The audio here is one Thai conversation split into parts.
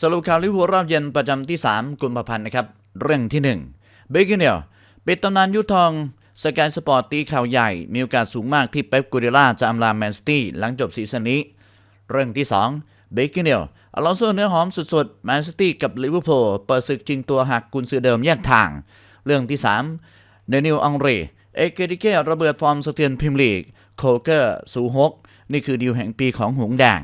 สรุปข่าวลิเวอร์พูลรอบเย็นประจำที่ 3 กุมภาพันธ์นะครับ เรื่องที่1เบเกเนียลปิดตำนานยุทธทองสกายสปอร์ตตีข่าวใหญ่ มีโอกาสสูงมากที่เป๊ปกูเดล่าจะอำลาแมนซิตี้หลังจบซีซั่นนี้ เรื่องที่ 2 เบเกเนียลอลอนโซเนื้อหอมสุดๆแมนซิตี้กับลิเวอร์พูลเปิดศึกจริงตัวหักกุนซือเดิมแยกทาง เรื่องที่3เดนิลอังเรเอเกดิเกระเบิดฟอร์มสะเทือนพรีเมียร์ลีกโคเกอร์สูฮกนี่คือดีลแห่งปีของหงส์แดง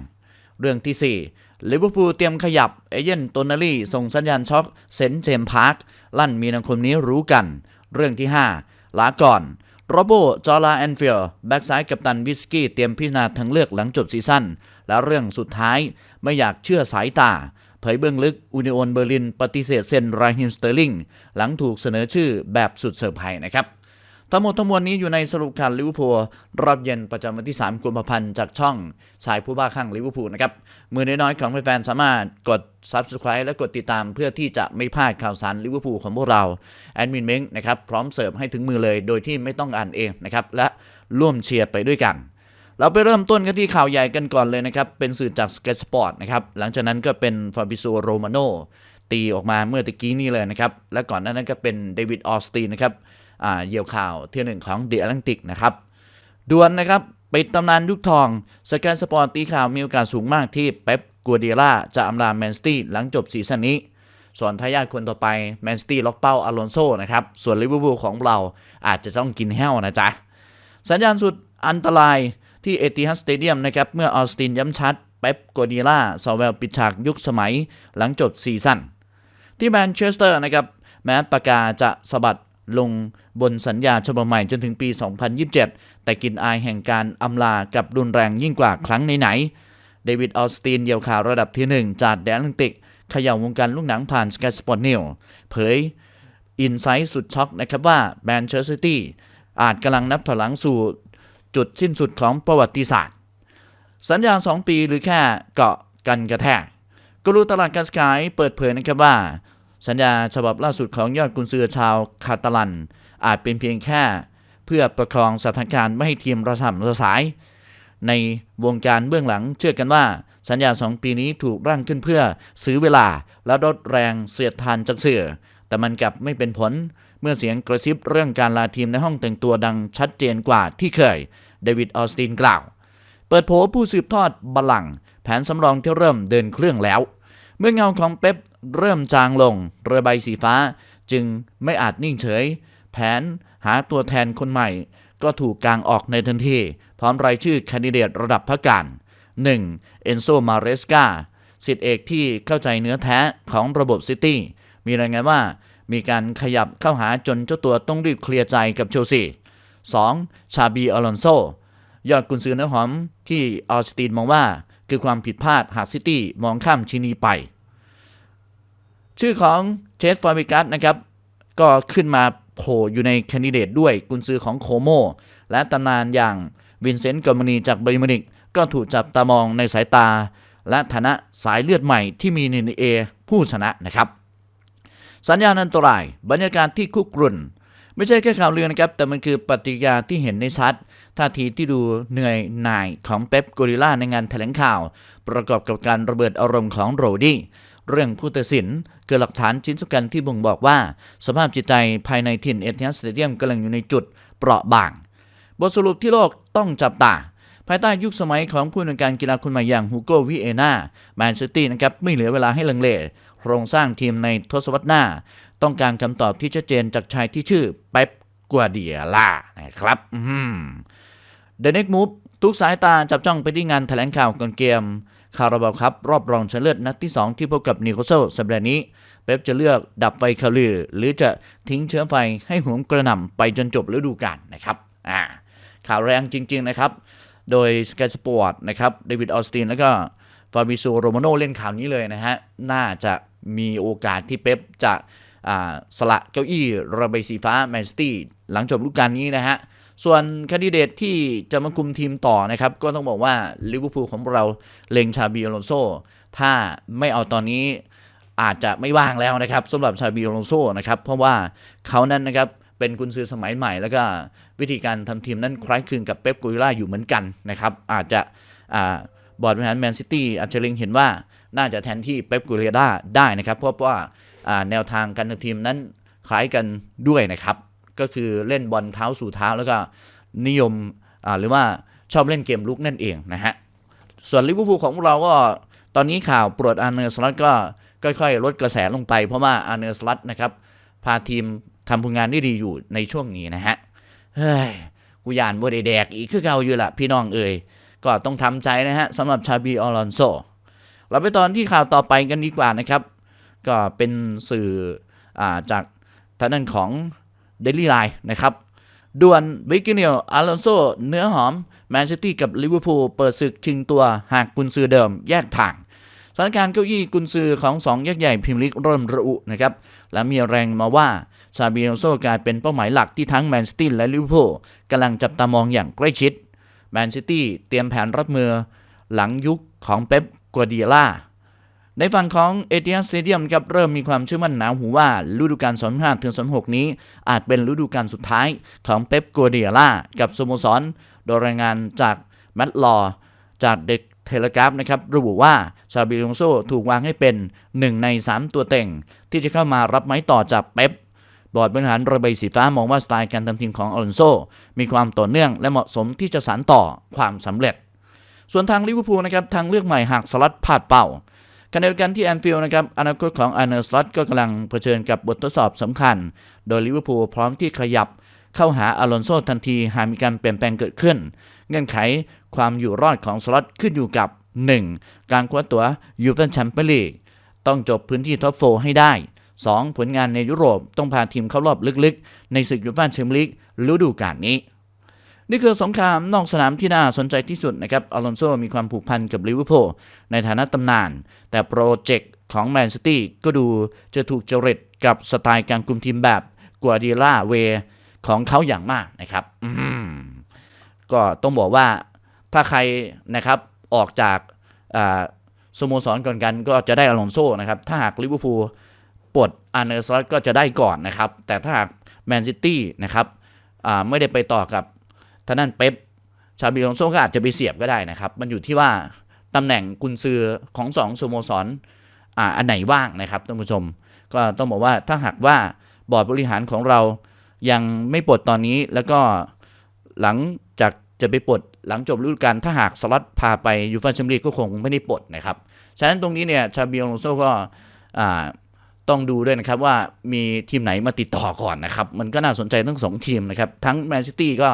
เรื่องที่ 4 ลิเวอร์พูลเตรียมขยับ เอเย่นโตนาลีส่งสัญญาณช็อกเซนเจมพาร์ค ลั่นมีนาคมนี้รู้กัน เรื่องที่ 5 ลาก่อนโรโบจอลาแอนฟิลแบ็กซ้ายกัปตันวิสกี้เตรียมพิจารณาทางเลือกหลังจบซีซั่น และเรื่องสุดท้ายไม่อยากเชื่อสายตา เผยเบื้องลึกอุนิโอนเบอร์ลิน ปฏิเสธเซ็นไรฮิมสเตอร์ลิงหลังถูกเสนอชื่อแบบสุดเซอร์ไพรส์นะครับ ทั้งหมดทั้งมวลนี้อยู่ในสรุปข่าวลิเวอร์พูลรอบเย็นประจำวันที่ 3 กุมภาพันธ์จากช่องชายผู้บ้าคลั่งลิเวอร์พูลนะครับ มือน้อยๆของแฟนๆสามารถกด Subscribe และกดติดตามเพื่อที่จะไม่พลาดข่าวสารลิเวอร์พูลของพวกเรา แอดมินเม้งนะครับ พร้อมเสิร์ฟให้ถึงมือเลยโดยที่ไม่ต้องอ่านเองนะครับ และร่วมเชียร์ไปด้วยกันเราไปเริ่มต้นกันที่ข่าวใหญ่กันก่อนเลยนะครับ เป็นสื่อจาก Sky Sport นะครับ หลังจากนั้นก็เป็นฟาบิโซโรมาโนตีออกมาเมื่อตะกี้นี้เลยนะครับ และก่อนหน้านั้นก็เป็นเดวิดออสตินนะครับ เหยี่ยวข่าวเที่หนึ่งของ The Atlantic นะครับด่วนนะครับปิดตำนานยุคทอง สแกนสปอร์ตตีข่าวมีโอกาสสูงมากที่เป๊ปกัวเดียล่าจะอำลาแมนสตี้หลังจบซีซั่นนี้ ส่วนทายาทคนต่อไปแมนสตี้ล็อกเป้าอลอนโซนะครับ ส่วนลิเวอร์พูลของเราอาจจะต้องกินแห้วนะจ๊ะ สัญญาณสุดอันตรายที่เอติฮัดสเตเดียมนะครับ เมื่อออสตินย้ำชัดเป๊ปกัวเดียล่าซอเวลปิดฉากยุคสมัยหลังจบซีซั่นที่แมนเชสเตอร์นะครับแม้ปากกาจะสะบัด ลงบนสัญญาฉบับใหม่จนถึงปี 2027 แต่กินอายแห่งการอำลากับรุนแรงยิ่งกว่าครั้งไหนๆเดวิดออสตินเยี่ยวข่าวระดับที่ 1 จากแดนแอตแลนติกเขย่าวงการลูกหนังผ่าน Sky Sport News เผยอินไซต์สุดช็อกนะครับว่าแมนเชสเตอร์ซิตี้อาจกำลังนับถอยหลังสู่จุดสิ้นสุดของประวัติศาสตร์ สัญญา 2 ปีหรือแค่เกาะกันกระแทกกรูตลาดการสกายเปิดเผยนะครับว่า สัญญาฉบับล่าสุดของยอดกุนซือชาวคาตาลัน อาจเป็นเพียงแค่ เพื่อประคองสถานการณ์ไม่ให้ทีมระสำระสาย ในวงการเบื้องหลังเชื่อกันว่า สัญญา2ปีนี้ถูกร่างขึ้นเพื่อซื้อเวลาและลดแรงเสียดทานจากเสือแต่มันกลับไม่เป็นผลเมื่อเสียงกระซิบเรื่องการลาทีมในห้องแต่งตัวดังชัดเจนกว่าที่เคย เดวิดออสตินกล่าว เปิดโผผู้สืบทอดบัลลังก์แผนสำรองที่เริ่มเดินเครื่องแล้ว เมื่อเงาของเป๊ป เริ่มจางลง เรือใบสีฟ้าจึงไม่อาจนิ่งเฉย แผนหาตัวแทนคนใหม่ ก็ถูกกางออกในทันที พร้อมรายชื่อแคนดิเดตระดับพระการ 1. เอนโซมาเรสกาสิทธิเอกที่เข้าใจเนื้อแท้ของระบบซิตี้ มีรายงานว่ามีการขยับเข้าหาจนเจ้าตัวต้องรีบเคลียร์ใจกับเชลซี 2. ชาบีอลอนโซ ยอดกุนซือเนื้อหอมที่ออสตินมองว่า คือความผิดพลาดหากซิตี้มองข้ามชินีไป ชื่อของเชสฟาบิกัสนะครับ ก็ขึ้นมาโผล่อยู่ในแคนดิเดตด้วยกุนซือของโคโม และตำนานอย่างวินเซนต์กอมมานีจากเบรมินิก ก็ถูกจับตามองในสายตา และฐานะสายเลือดใหม่ที่มีในเอผู้ชนะนะครับ สัญญาณอันตราย บรรยากาศที่คุกรุ่น ไม่ใช่แค่ข่าวลือนะครับ แต่มันคือปฏิกิริยาที่เห็นในชัดท่าทีที่ดูเหนื่อยหน่ายของเป๊ปโกริล่าในงานแถลงข่าว ประกอบกับการระเบิดอารมณ์ของโรดี้ เรื่องผู้ตัดสินเกิดหลักฐานชิ้นสำคัญที่บ่งบอกว่า สภาพจิตใจภายในถิ่นเอเทียสเตเดียมกำลังอยู่ในจุดเปราะบาง บทสรุปที่โลกต้องจับตา ภายใต้ยุคสมัยของผู้นวยการกีฬาคนใหม่อย่างฮูโกวิเอนาแมนซิตี้นะครับไม่เหลือเวลาให้ลังเลโครงสร้างทีมในทศวรรษหน้า ต้องการคำตอบที่ชัดเจนจากชายที่ชื่อเป๊ปกัวเดียล่านะครับอืม The Next Move ทุกสายตาจับจ้องไปที่งานแถลงข่าวก่อนเกม คาราบาวครับรอบรองชนะเลิศนัดที่ 2 ที่พบกับนิโคลเซลสัปดาห์นี้ เป๊ปจะเลือกดับไฟคาลือ หรือจะทิ้งเชื้อไฟให้หวงกระหน่ำไปจนจบฤดูกาลนะครับอ่าข่าวแรงจริง ๆ นะครับ โดย Sky Sport นะครับเดวิดออสตินแล้วก็ฟาบิโซโรมาโนเล่นข่าวนี้เลยนะฮะน่าจะมีโอกาสที่เป๊ปจะอ่าสละเก้าอี้ระบายสีฟ้าแมนซิตี้หลังจบฤดูกาลนี้นะฮะ ส่วนคนดิเดตที่จะมาคุมทีมต่อนะครับ ก็ต้องบอกว่าลิเวอร์พูลของเราเล็งชาบีอลอนโซถ้าไม่เอาตอนนี้อาจจะไม่ว่างแล้วนะครับสำหรับชาบีอลอนโซนะครับ เพราะว่าเขานั้นนะครับเป็นกุนซือสมัยใหม่ แล้วก็วิธีการทำทีมนั้นคล้ายคลึงกับเป๊ปกูริล่าอยู่เหมือนกันนะครับ อาจจะอ่าบอร์ดบริหารแมนซิตี้อาจจะเล็งเห็นว่าน่าจะแทนที่เป๊ปกูเรด้าได้นะครับ เพราะว่าแนวทางการทำทีมนั้นคล้ายกันด้วยนะครับ ก็คือเล่นบอลเท้าสู่เท้าแล้วก็นิยมหรือว่าชอบเล่นเกมลุกนั่นเองนะฮะ ส่วนลิเวอร์พูลของพวกเราก็ตอนนี้ข่าวปลดอาร์เนอร์สล็อตก็ค่อยๆ ลดกระแสลงไปเพราะว่าอาร์เนอร์สล็อตนะครับพาทีมทำผลงานได้ดีอยู่ในช่วงนี้นะฮะ เฮ้ย กูยานบ่ได้แดกอีกคือเก่าอยู่ละพี่น้องเอ่ยก็ต้องทำใจนะฮะสำหรับชาบีออลอนโซเราไปตอนที่ข่าวต่อไปกันดีกว่านะครับ ก็เป็นสื่ออจากทางด้านของ Daily Line นะครับด่วนวิกิเนียลอลอนโซเนื้อหอม แมนซิตี้กับลิเวอร์พูลเปิดศึกชิงตัวหากกุนซือเดิมแยกทางสถานการณ์เก้าอี้กุนซือของสองยักษ์ใหญ่พรีเมียร์ลีกเริ่มระอุนะครับ และมีแรงมาว่าซาบีอลอนโซกลายเป็นเป้าหมายหลักที่ทั้งแมนซิตี้และลิเวอร์พูลกำลังจับตามองอย่างใกล้ชิด แมนซิตี้เตรียมแผนรับมือหลังยุคของเป๊ปกัวเดียล่า ในฝั่งของเอเทียนสเตเดียมครับเริ่มมีความเชื่อมั่นหนาหูว่าฤดูกาล2005ถึง2006 นี้ อาจเป็นฤดูกาลสุดท้ายของเป๊ปกัวเดียล่ากับสโมสร โดยรายงานจากแมตต์ลอว์จากเด็กเทเลกราฟนะครับระบุว่าซาบิลงโซถูกวางให้เป็น 1 ใน 3 ตัวเต็ง ที่จะเข้ามารับไม้ต่อจากเป๊ปบอร์ดบริหารระเบยสีฟ้ามองว่าสไตล์การทำทีมของอลอนโซมีความต่อเนื่องและเหมาะสมที่จะสานต่อความสำเร็จ ส่วนทางลิเวอร์พูลนะครับทางเลือกใหม่หากสลัดพลาดเป้า ขณะเดียวกันที่แอนฟิลด์นะครับอนาคตของอาร์เนอร์สลอตก็กำลังเผชิญกับบททดสอบสำคัญ โดยลิเวอร์พูลพร้อมที่ขยับเข้าหาอลอนโซทันทีหากมีการเปลี่ยนแปลงเกิดขึ้น เงื่อนไขความอยู่รอดของสล็อตขึ้นอยู่กับ 1. การคว้าตัวยูเวนแชมเปี้ยนลีกต้องจบพื้นที่ท็อปโฟให้ได้ 2. ผลงานในยุโรปต้องพาทีมเข้ารอบลึกๆ ในศึกยูฟ่าแชมเปี้ยนลีกฤดูกาลนี้ นี่คือสงครามนอกสนามที่น่าสนใจที่สุดนะครับอลอนโซมีความผูกพันกับลิเวอร์พูลในฐานะตำนาน แต่โปรเจกต์ของแมนซิตี้ก็ดูจะถูกจริตกับสไตล์การคุมทีมแบบกัวเดีล่าเวของเขาอย่างมากนะครับก็ต้องบอกว่าถ้าใครนะครับออกจากสโมสรก่อนกันก็จะได้อลอนโซนะครับ ถ้าหากลิเวอร์พูลปลดอาร์เนอร์สลอตก็จะได้ก่อนนะครับ แต่ถ้าหากแมนซิตี้นะครับไม่ได้ไปต่อกับ ทางด้นเป๊ปชาบิลอนโซก็อาจจะไปเสียบก็ได้นะครับ มันอยู่ที่ว่าตำแหน่งกุนซือของสองสโมสรออันไหนว่างนะครับท่านผู้ชม ก็ต้องบอกว่าถ้าหากว่าบอร์ดบริหารของเรายังไม่ปลดตอนนี้แล้วก็หลังจากจะไปปลดหลังจบฤดูกาลถ้าหากสล็อตพาไปยูฟ่าแชมเปี้ยนลีกก็คงไม่ได้ปลดนะครับ ฉะนั้นตรงนี้เนี่ยชาบิอลอนโซก็ต้องดูด้วยนะครับว่ามีทีมไหนมาติดต่อก่อนนะครับ มันก็น่าสนใจทั้งสองทีมนะครับ ทั้งแมนซิตี้ก็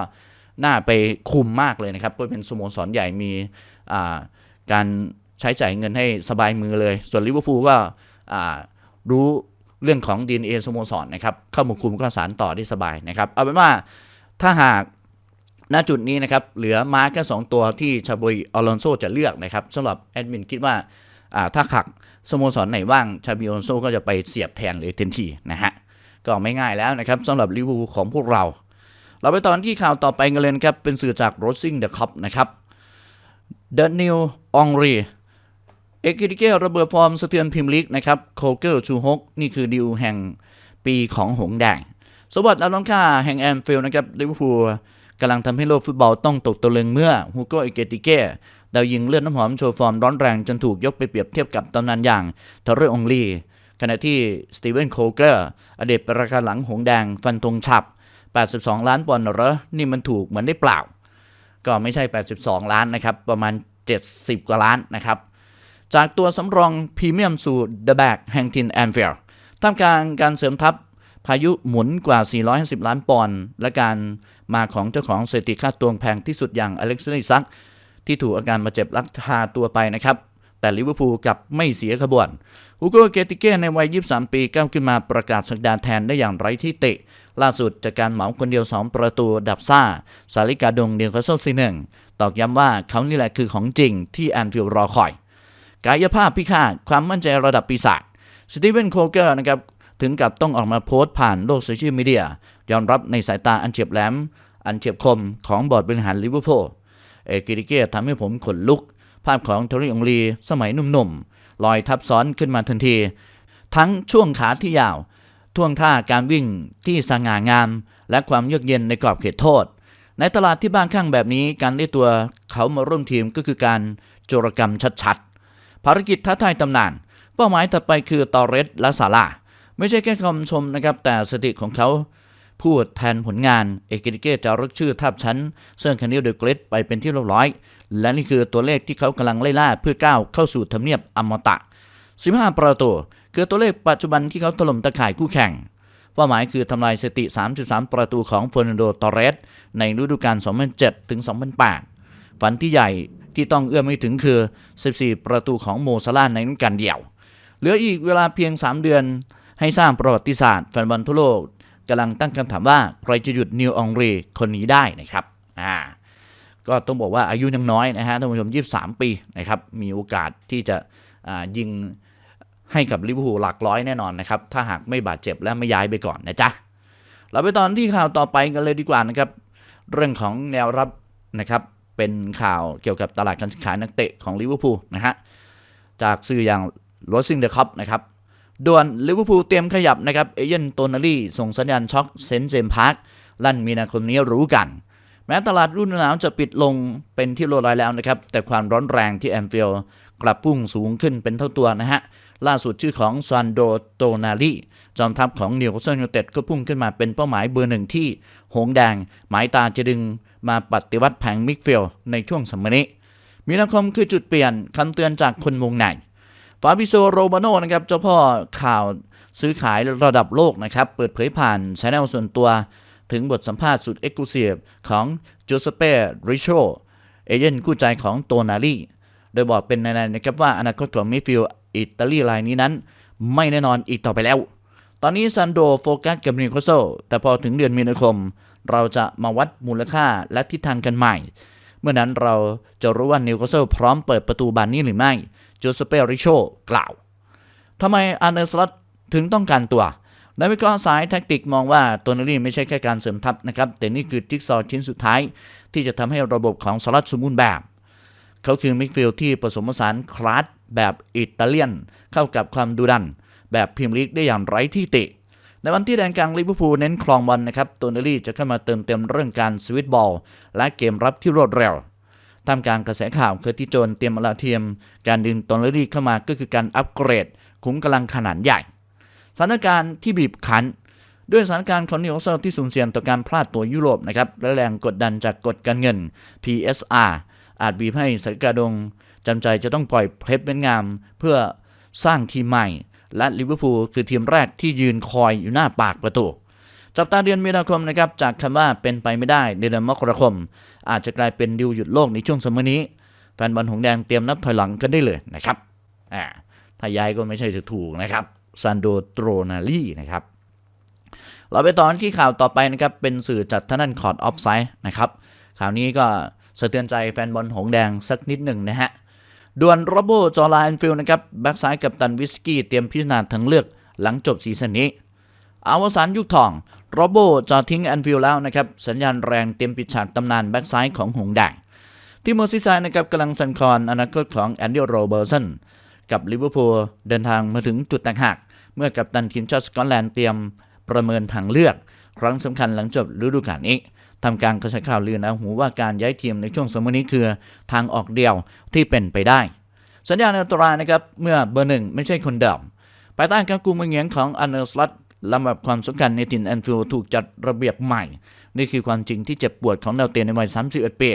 น่าไปคุมมากเลยนะครับเพราะเป็นสโมสรใหญ่มีการใช้จ่ายเงินให้สบายมือเลย ส่วนลิเวอร์พูลก็รู้เรื่องของ DNA สโมสรนะครับเข้ามาคุมก็สารต่อได้สบายนะครับเอาเป็นว่าถ้าหากณจุดนี้นะครับเหลือมาร์คแค่สองตัวที่ชาบุยอลอนโซจะเลือกนะครับสำหรับแอดมินคิดว่าถ้าขักสโมสรไหนว่างชาบิอลอนโซก็จะไปเสียบแทนเลยทันทีนะฮะก็ไม่ง่ายแล้วนะครับสำหรับลิเวอร์พูลของพวกเรา เราไปตอนที่ข่าวต่อไปกันเลยนะครับ เป็นสื่อจาก r o s i n g the Cup นะครับ The New o n r i เอกิติเกระเบิดฟอร์มสะเทือนพิมลีกนะครับโคเกอร์ชูฮกนี่คือดิวแห่งปีของหงแดง สวัสดิ์อาล้ำค่าแห่งแอนฟิลด์นะครับลิเวอร์พูลกำลังทำให้โลกฟุตบอลต้องตกตะลึงเมื่อฮูโกเอเกติเก้ดาวยิงเลือดน้ำหอมโชว์ฟอร์มร้อนแรงจนถูกยกไปเปรียบเทียบกับตำนานอย่างเทอร์เรองลีขณะที่สตีเวนโคเกอร์อดีตประธานหลังหงแดงฟันธงฉับ 82 ล้านปอนด์เหรอ นี่มันถูกเหมือนได้เปล่า ก็ไม่ใช่ 82 ล้านนะครับ ประมาณ 70 กว่าล้านนะครับ จากตัวสำรองพรีเมียมสู่เดอะแบกแห่งทินแอนฟิลด์ท่ามกลางการเสริมทัพพายุหมุนกว่า 450 ล้านปอนด์ และการมาของเจ้าของสถิติค่าตัวแพงที่สุดอย่างอเล็กซ์ไนซัก ที่ถูกอาการมาเจ็บลักพาตัวไปนะครับ แต่ลิเวอร์พูลกลับไม่เสียขบวน ฮูโกเกติเก้ในวัย 23 ปีก้าวขึ้นมาประกาศสักดาแทนได้อย่างไร้ที่เตะ ล่าสุดจากการเหมาคนเดียว 2 ประตูดับซ่า สาลิกาดงเดียวคาโซซีหนึ่งตอกย้ำว่าเขานี่แหละคือของจริงที่แอนฟิลด์รอคอย กายภาพพิฆาตความมั่นใจระดับปีศาจสตีเวนโคเกอร์นะครับถึงกับต้องออกมาโพสต์ผ่านโลกโซเชียลมีเดียยอมรับในสายตาอันเฉียบแหลม อันเฉียบคมของบอร์ดบริหารลิเวอร์พูลเอกิริเก้ทำให้ผมขนลุก ภาพของเทอรี่องลีสมัยหนุ่มๆลอยทับซ้อนขึ้นมาทันที ทั้งช่วงขาที่ยาว ท่วงท่าการวิ่งที่สง่างาม และความเยือกเย็นในกรอบเขตโทษ ในตลาดที่บ้างข้างแบบนี้การได้ตัวเขามาร่วมทีมก็คือการโจรกรรมชัดๆ ภารกิจท้าทายตำนาน เป้าหมายต่อไปคือตอเรสและซาลาไม่ใช่แค่คำชมนะครับแต่สติของเขาพูดแทนผลงานเอกิเกจะรึกชื่อทับชั้นเซิร์นคานิลเดอะเกรดไปเป็นที่เรียบร้อย และนี่คือตัวเลขที่เขากำลังไล่ล่าเพื่อก้าวเข้าสู่ทำเนียบอมตะ 15 ประตู คือตัวเลขปัจจุบันที่เขาถล่มตะข่ายคู่แข่งเป้าหมายคือทำลายสถิติ 3.3 ประตูของเฟอร์นันโด ตอเรส ในฤดูกาล 2007 ถึง 2008 ฝันที่ใหญ่ที่ต้องเอื้อมไม่ถึงคือ 14 ประตูของโมซาลาในฤดูกาลเดียว เหลืออีกเวลาเพียง 3 เดือนให้สร้างประวัติศาสตร์แฟนบอลทั่วโลกกำลังตั้งคำถามว่าใครจะหยุดนิวอองรีคนนี้ได้นะครับ อ่า ก็ต้องบอกว่าอายุยังน้อยนะฮะท่านผู้ชม 23 ปีนะครับ มีโอกาสที่จะอ่ายิง ให้กับลิเวอร์พูลหลักร้อยแน่นอนนะครับ ถ้าหากไม่บาดเจ็บและไม่ย้ายไปก่อนนะจ๊ะ เราไปตอนที่ข่าวต่อไปกันเลยดีกว่านะครับ เรื่องของแนวรับนะครับ เป็นข่าวเกี่ยวกับตลาดการซื้อขายนักเตะของลิเวอร์พูลนะฮะ จากสื่ออย่างโรซิงเดอะคัพนะครับด่วนลิเวอร์พูลเตรียมขยับนะครับ เอเย่นโตนารีส่งสัญญาณช็อกเซนเจมพาร์คลั่นมีนาคมนี้รู้กัน แม้ตลาดรุ่นหนาวจะปิดลงเป็นที่เรียบร้อยแล้วนะครับ แต่ความร้อนแรงที่แอมฟิลด์กลับพุ่งสูงขึ้นเป็นเท่าตัวนะฮะ ล่าสุดชื่อของซานโดโตนารีจอมทัพของนิวคาสเซิลยูเต็ดก็พุ่งขึ้นมาเป็นเป้าหมายเบอร์หนึ่งที่ หงแดง หมายตาจะดึงมาปฏิวัติแผงมิกฟิลด์ในช่วงสมัยนี้มีนาคมคือจุดเปลี่ยนคำเตือนจากคนวงในฟาบิโซโรบาโนนะครับเจ้าพ่อข่าวซื้อขายระดับโลกนะครับ เปิดเผยผ่านช anel ส่วนตัว ถึงบทสัมภาษณ์สุดเอ็กซ์คลูซีฟของโจเซเป้ริโชเอเย่นกู้ใจของโตนารีโดยบอกเป็นในๆนะครับว่าอนาคตของมิฟิล อิตาลีรายนี้นั้น ไม่แน่นอนอีกต่อไปแล้ว ตอนนี้ซันโดโฟกัสกับนิวคาสเซิลแต่พอถึงเดือนมีนาคม เราจะมาวัดมูลค่าและทิศทางกันใหม่ เมื่อนั้นเราจะรู้ว่านิวคาสเซิลพร้อมเปิดประตูบานนี้หรือไม่โจเซเปริโชกล่าวทำไมอาร์เนสลัตถึงต้องการตัวนักวิเคราะห์สายแท็กติกมองว่าตัวนารีไม่ใช่แค่การเสริมทัพนะครับ แต่นี่คือจิ๊กซอว์ชิ้นสุดท้าย ที่จะทำให้ระบบของสลัดสมบูรณ์แบบ เขาคือมิดฟิลที่ผสมผสานคลาส แบบอิตาเลียน เข้ากับความดุดัน แบบพรีเมียร์ลีกได้อย่างไร้ที่ติ ในวันที่แดนกลางลิเวอร์พูลเน้นครองบอลนะครับตัวนารีจะเข้ามาเติมเต็มเรื่องการสวิตบอล และเกมรับที่รวดเร็วตามการกระแสข่าวเคอร์ติโจนเตรียมมาลาเทียม การดึงตอนเลอรี่เข้ามาก็คือการอัปเกรดขุมกำลังขนาดใหญ่ สถานการณ์ที่บีบคั้น ด้วยสถานการณ์ของนิวคาสเซิลที่สูญเสียต่อการพลาดตัวยุโรปนะครับและแรงกดดันจากกฎการเงิน PSR อาจบีบให้สกาดง จำใจจะต้องปล่อยเพลฟเวนงาม เพื่อสร้างทีมใหม่ และลิเวอร์พูลคือทีมแรกที่ยืนคอยอยู่หน้าปากประตูจับตาเดือนมีนาคมนะครับจากคำว่าเป็นไปไม่ได้ในเดือนมกราคม อาจจะกลายเป็นดิวหยุดโลกในช่วงสมัยนี้แฟนบอลหงแดงเตรียมนับถอยหลังกันได้เลยนะครับอ่าถ้าย้ายก็ไม่ใช่ถูกๆนะครับซันโดโตรนาลีนะครับเราไปต่อที่ข่าวต่อไปนะครับ เป็นสื่อจัดท่านั่นคอร์ดออฟไซด์นะครับ ข่าวนี้ก็สะเทือนใจแฟนบอลหงแดงสักนิดหนึ่งนะฮะ ด่วนโรโบจอร์ลาแอนฟิลนะครับแบ็กซ้ายกับตันวิสกี้เตรียมพิจารณาทางเลือกหลังจบซีซั่นนี้อาวสานยุคทองโรโบจะทิ้งแอนฟิลแล้วนะครับ สัญญาณแรงเตรียมปิดฉากตำนานแบ็กซ้ายของหงแดงที่เมอร์ซีไซด์นะครับกำลังสันคลอนอนาคตของแอนดี้โรเบอร์สันกับลิเวอร์พูลเดินทางมาถึงจุดแตกหัก เมื่อกัปตันทีมชาติสกอตแลนด์เตรียมประเมินทางเลือก ครั้งสำคัญหลังจบฤดูกาลนี้ ทำการกระแสข่าวลือนะหูว่าการย้ายทีมในช่วงสมัยนี้คือทางออกเดียวที่เป็นไปได้ สัญญาณอันตรายนะครับเมื่อเบอร์หนึ่งไม่ใช่คนเดิมภายใต้การกุมเงียงของอันเนอร์สลัตลำดับความสำคัญในถิ่นแอนฟิลถูกจัดระเบียบใหม่ นี่คือความจริงที่เจ็บปวดของดาวเตะในวัย 31 ปี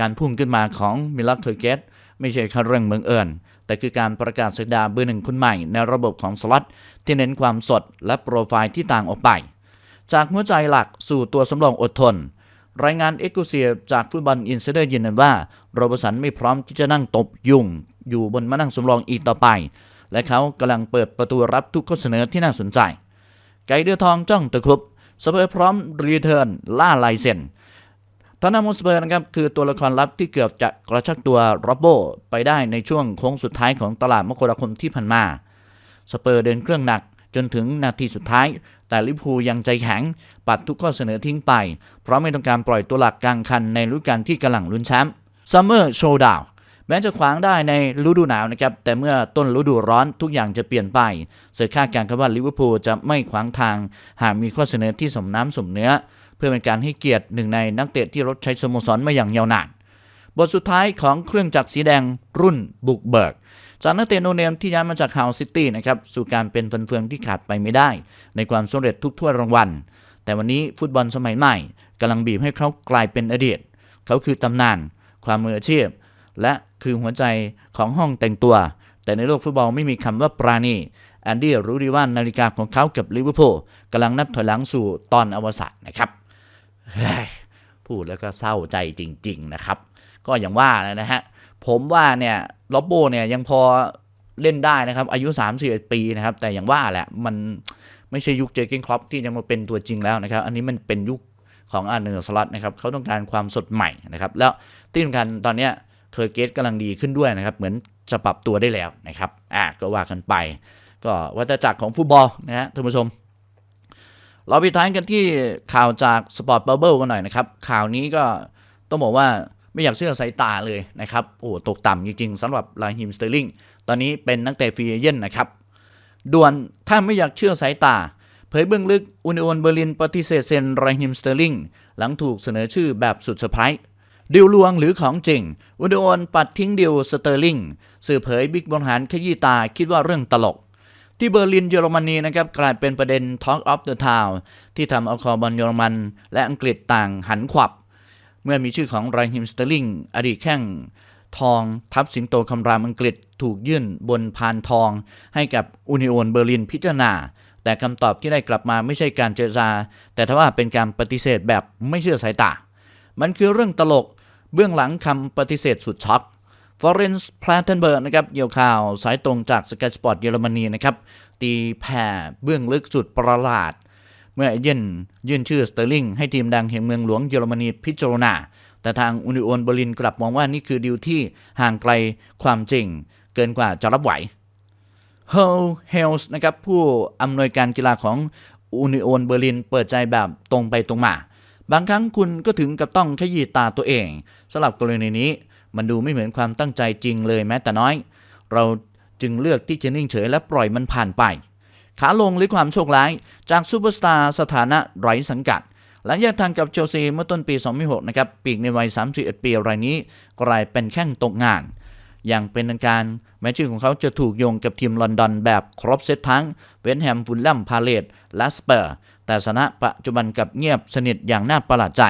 การพุ่งขึ้นมาของมิลักเทอร์เกตไม่ใช่แค่เรื่องบังเอิญแต่คือการประกาศสักดาเบอร์หนึ่งคนใหม่ในระบบของสล็อตที่เน้นความสดและโปรไฟล์ที่ต่างออกไป จากหัวใจหลักสู่ตัวสำรองอดทน รายงานเอ็กซ์คลูซีฟจากฟุตบอลอินไซเดอร์ยืนยันว่าโรเบร์สันไม่พร้อมที่จะนั่งตบยุงอยู่บนมานั่งสำรองอีกต่อไป และเขากำลังเปิดประตูรับทุกข้อเสนอที่น่าสนใจ ไก่เดือทองจ้องตะครุบสเปอร์พร้อมรีเทิร์นล่าลายเซ็นทอนนามสเปอร์นะครับคือตัวละครลับที่เกือบจะกระชักตัวโรบโบไปได้ในช่วงโค้งสุดท้ายของตลาดมกราคมที่ผ่านมา สเปอร์เดินเครื่องหนักจนถึงนาทีสุดท้าย แต่ลิพูยังใจแข็ง ปัดทุกข้อเสนอทิ้งไป เพราะไม่ต้องการปล่อยตัวหลักกลางคันในฤดูกาลที่กำลังลุ้นแชมป์ซัมเมอร์โชว์ดาวแม้จะขวางได้ในฤดูหนาวนะครับ แต่เมื่อต้นฤดูร้อนทุกอย่างจะเปลี่ยนไป เสือคาดการณ์ครับว่าลิเวอร์พูลจะไม่ขวางทาง หากมีข้อเสนอที่สมน้ำสมเนื้อ เพื่อเป็นการให้เกียรติหนึ่งในนักเตะที่รับใช้สโมสรมาอย่างยาวนาน บทสุดท้ายของเครื่องจักรสีแดงรุ่นบุกเบิก จากนักเตะโนเนมที่ย้ายมาจากฮาวซิตี้นะครับสู่การเป็นฟันเฟืองที่ขาดไปไม่ได้ ในความสำเร็จทุกถ้วยรางวัล แต่วันนี้ฟุตบอลสมัยใหม่กำลังบีบให้เขากลายเป็นอดีต เขาคือตำนาน ความมืออาชีพ และคือหัวใจของห้องแต่งตัว แต่ในโลกฟุตบอลไม่มีคำว่าปราณีแอนดี้รู้ดีว่านาฬิกาของเขากับลิเวอร์พูลกำลังนับถอยหลังสู่ตอนอวสานนะครับเฮ้ยพูดแล้วก็เศร้าใจจริง ๆ นะครับ ก็อย่างว่านะฮะ ผมว่าเนี่ยล็อบโบเนี่ยยังพอเล่นได้นะครับ อายุ 31 ปีนะครับ แต่อย่างว่าแหละ มันไม่ใช่ยุคเจเกนครอปที่จะมาเป็นตัวจริงแล้วนะครับ อันนี้มันเป็นยุคของอาร์เนอร์สล็อตนะครับเขาต้องการความสดใหม่นะครับ แล้วที่สำคัญตอนนี้เคอร์เกตกำลังดีขึ้นด้วยนะครับ เหมือนจะปรับตัวได้แล้วนะครับ อะก็ว่ากันไป ก็วัฏจักรของฟุตบอลนะฮะท่านผู้ชม เราไปท้ายกันที่ข่าวจากสปอร์ตบับเบิลกันหน่อยนะครับ ข่าวนี้ก็ต้องบอกว่า ไม่อยากเชื่อสายตาเลยนะครับโอ้ตกต่ำจริงๆสำหรับลาฮิมสเตอร์ลิงตอนนี้เป็นนักเตะฟรีเอเย่นนะครับด่วนถ้าไม่อยากเชื่อสายตา เผยเบื้องลึกอุนิโอนเบอร์ลินปฏิเสธเซ็นไรฮิมสเตอร์ลิงหลังถูกเสนอชื่อแบบสุดเซอร์ไพรส์ดิวลวงหรือของจริง อุนิโอนปัดทิ้งดิวสเตอร์ลิงสื่อเผยบิ๊กบอลหารขยี้ตาคิดว่าเรื่องตลก ที่เบอร์ลินเยอรมนีนะครับกลายเป็นประเด็น Talk of the Town ที่ทำเอาคอบอลเยอรมัน และอังกฤษต่างหันขวับ เมื่อมีชื่อของไรฮิมสเตอร์ลิงอดีตแข้งทองทัพสิงโตคำรามอังกฤษถูกยื่นบนพานทอง ให้กับอุนิโอนเบอร์ลินพิจารณา แต่คำตอบที่ได้กลับมาไม่ใช่การเจรจา แต่ทว่าเป็นการปฏิเสธแบบไม่เชื่อสายตา มันคือเรื่องตลกเบื้องหลังคำปฏิเสธสุดช็อกฟอเรนซ์พลาเทนเบิร์กนะครับเกี่ยวข่าวสายตรงจากสกายสปอร์ตเยอรมนีนะครับ ตีแผ่เบื้องลึกสุดประหลาด เมื่อเย็นยื่นชื่อสเตอร์ลิงให้ทีมดังแห่งเมืองหลวงเยอรมนีพิจารณา แต่ทางอุนิโอนเบอร์ลินกลับมองว่านี่คือดีลที่ห่างไกลความจริงเกินกว่าจะรับไหวเฮลเฮลส์นะครับผู้อำนวยการกีฬาของอุนิโอนเบอร์ลินเปิดใจแบบตรงไปตรงมา บางครั้งคุณก็ถึงกับต้องขยี้ตาตัวเองสำหรับกรณีนี้ มันดูไม่เหมือนความตั้งใจจริงเลยแม้แต่น้อย เราจึงเลือกที่จะนิ่งเฉยและปล่อยมันผ่านไป ขาลงหรือความโชคร้าย จากซูเปอร์สตาร์สถานะไร้สังกัด หลังแยกทางกับเชลซีเมื่อต้นปี 2006 นะครับ ปีกในวัย 31 ปีรายนี้กลายเป็นแข้งตกงาน อย่างเป็นทางการ แม้ชื่อของเขาจะถูกโยงกับทีมลอนดอนแบบครบเซตทั้งเวนแฮมฟุลแลมพาเลตและสเปอร์ แต่สถานะปัจจุบันกับเงียบสนิทอย่างน่าประหลาดใจ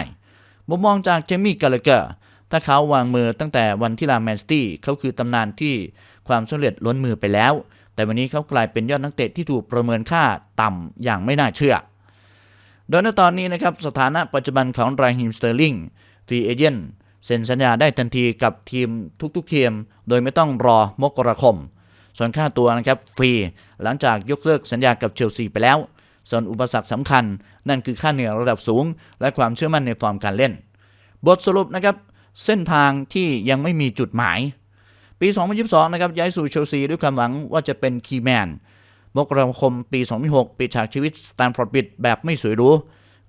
มุมมองจากเจมี่กาลเกอร์ถ้าเขาวางมือตั้งแต่วันที่ลาแมนสตี้เขาคือตำนานที่ความสำเร็จล้นมือไปแล้ว แต่วันนี้เขากลายเป็นยอดนักเตะที่ถูกประเมินค่าต่ำอย่างไม่น่าเชื่อ โดยในตอนนี้นะครับสถานะปัจจุบันของไรฮิมสเตอร์ลิงฟรีเอเจนเซ็นสัญญาได้ทันทีกับทีมทุกๆทีม โดยไม่ต้องรอมกราคม ส่วนค่าตัวนะครับฟรีหลังจากยกเลิกสัญญากับเชลซีไปแล้ว ส่วนอุปสรรคสำคัญ นั่นคือค่าเหนื่อยระดับสูง และความเชื่อมั่นในฟอร์มการเล่น บทสรุปนะครับเส้นทางที่ยังไม่มีจุดหมาย ปี 2022 นะครับย้ายสู่เชลซีด้วยความหวังว่าจะเป็นคีแมนมกราคมปี 2006 ปิดฉากชีวิตสแตนฟอร์ดบิดแบบไม่สวยหรู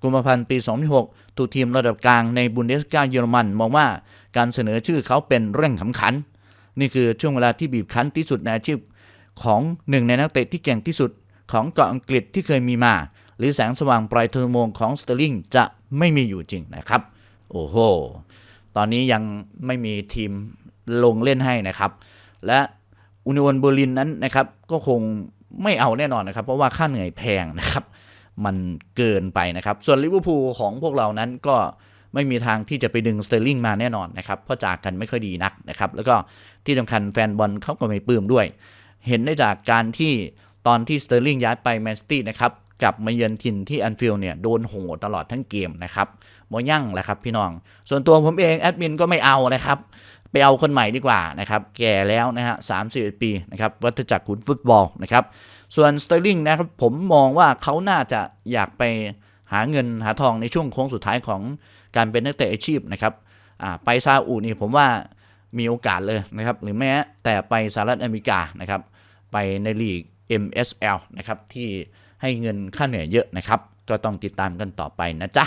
กุมภาพันธ์ปี 2006 ถูกทีมระดับกลางในบุนเดสกาเยอรมันมองว่าการเสนอชื่อเขาเป็นเรื่องสำคัญนี่คือช่วงเวลาที่บีบคั้นที่สุดในอาชีพของหนึ่งในนักเตะที่เก่งที่สุดของเกาะอังกฤษที่เคยมีมา หรือแสงสว่างปลายทางอุโมงของสเตอร์ลิงจะไม่มีอยู่จริงนะครับ โอ้โห ตอนนี้ยังไม่มีทีม ลงเล่นให้นะครับ และอุนิโอนเบอร์ลินนั้นนะครับก็คงไม่เอาแน่นอนนะครับ เพราะว่าค่าเหนื่อยแพงนะครับ มันเกินไปนะครับ ส่วนลิเวอร์พูลของพวกเรานั้นก็ไม่มีทางที่จะไปดึงสเตอร์ลิงมาแน่นอนนะครับ เพราะจากกันไม่ค่อยดีนักนะครับ แล้วก็ที่สำคัญแฟนบอลเขาก็ไม่ปลื้มด้วย เห็นได้จากการที่ตอนที่สเตอร์ลิงย้ายไปแมนซิตี้นะครับกลับมาเยือนถิ่นที่แอนฟิลด์เนี่ยโดนโหตลอดทั้งเกมนะครับมยั่งแหละครับพี่น้อง ส่วนตัวผมเองแอดมินก็ไม่เอานะครับ ไปเอาคนใหม่ดีกว่านะครับ แก่แล้วนะฮะสามสิบปีนะครับ วัฏจักรขุนฟุตบอลนะครับ ส่วนสเตอร์ลิงนะครับ ผมมองว่าเขาน่าจะอยากไปหาเงินหาทองในช่วงโค้งสุดท้ายของการเป็นนักเตะอาชีพนะครับไปซาอุนี่ผมว่ามีโอกาสเลยนะครับ หรือแม้แต่ไปสหรัฐอเมริกานะครับ ไปในลีก MSL นะครับ ที่ให้เงินค่าเหนื่อยเยอะนะครับ ก็ต้องติดตามกันต่อไปนะจ๊ะ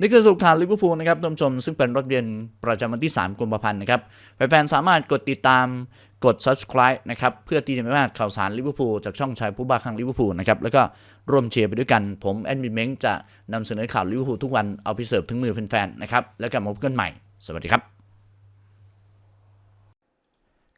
นี่คือสุข่าวลิเวอร์พูลนะครับท่านผู้ชมซึ่งเป็นรถเรียนประจำวันที่ 3กุมภาพันธ์นะครับแฟนๆสามารถกดติดตามกด subscribe นะครับเพื่อที่จะไม่พลาดข่าวสารลิเวอร์พูลจากช่องชายผู้บ้าคลั่งลิเวอร์พูลนะครับแล้วก็ร่วมเชียร์ไปด้วยกันผมแอดมินเม้งจะนำเสนอข่าวลิเวอร์พูลทุกวันเอาไปเสิร์ฟถึงมือแฟนๆนะครับแล้วกลับมาพบกันใหม่ สวัสดีครับ